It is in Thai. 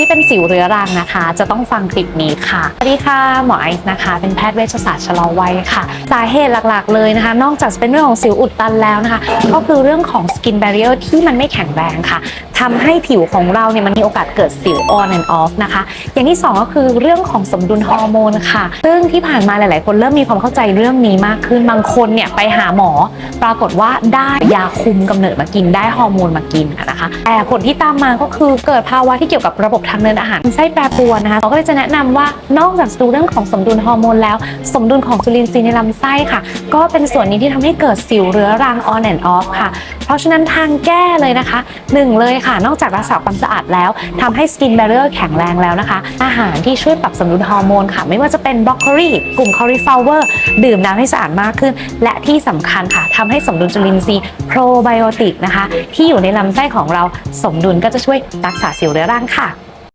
ที่เป็นสิวเรื้อรังนะคะ จะต้องฟังคลิปนี้ค่ะสวัสดีค่ะหมอไอซ์นะคะ เป็นแพทย์เวชศาสตร์ชะลอวัยค่ะ สาเหตุหลักๆเลยนะคะ นอกจากจะเป็นเรื่องของสิวอุดตันแล้วนะคะ ก็คือเรื่องของ skin barrier ที่มันไม่แข็งแรงค่ะทำให้ผิวของเราเนี่ยมันมีโอกาสเกิดสิว on and off นะคะ อย่างที่สองก็คือเรื่องของสมดุลฮอร์โมนค่ะ ซึ่งที่ผ่านมาหลาย ๆ คนเริ่มมีความเข้าใจเรื่องนี้มากขึ้น บางคนเนี่ยไปหาหมอ ปรากฏว่าได้ยาคุมกำเนิดมากินได้ฮอร์โมนมากินนะคะ แต่ผลที่ตามมาก็คือเกิดภาวะที่เกี่ยวกับระบบทางเดินอาหารไส้แปรปรวนนะคะเราก็เลยจะแนะนำว่านอกจากดูเรื่องของสมดุลฮอร์โมนแล้ว สมดุลของจุลินทรีย์ในลำไส้ค่ะ ก็เป็นส่วนนี้ที่ทำให้เกิดสิวเรื้อรัง on and off ค่ะ เพราะฉะนั้นทางแก้เลยนะคะหนึ่งเลยค่ะ นอกจากรักษาความสะอาดแล้วทำให้สกิน b บ r เ i อร์แข็งแรงแล้วนะคะ อาหารที่ช่วยปรับสมดุลฮอร์โมนค่ะ ไม่ว่าจะเป็นบรอกโคลีกลุ่มคอริฟลาเวอร์ดื่มน้ำให้สะอาดมากขึ้น และที่สำคัญค่ะทำให้สมดุลจุลินทรีย์โปรไบโอติกนะคะ ที่อยู่ในลำไส้ของเราสมดุลก็จะช่วยรักษาสิวเรื้อรังค่ะ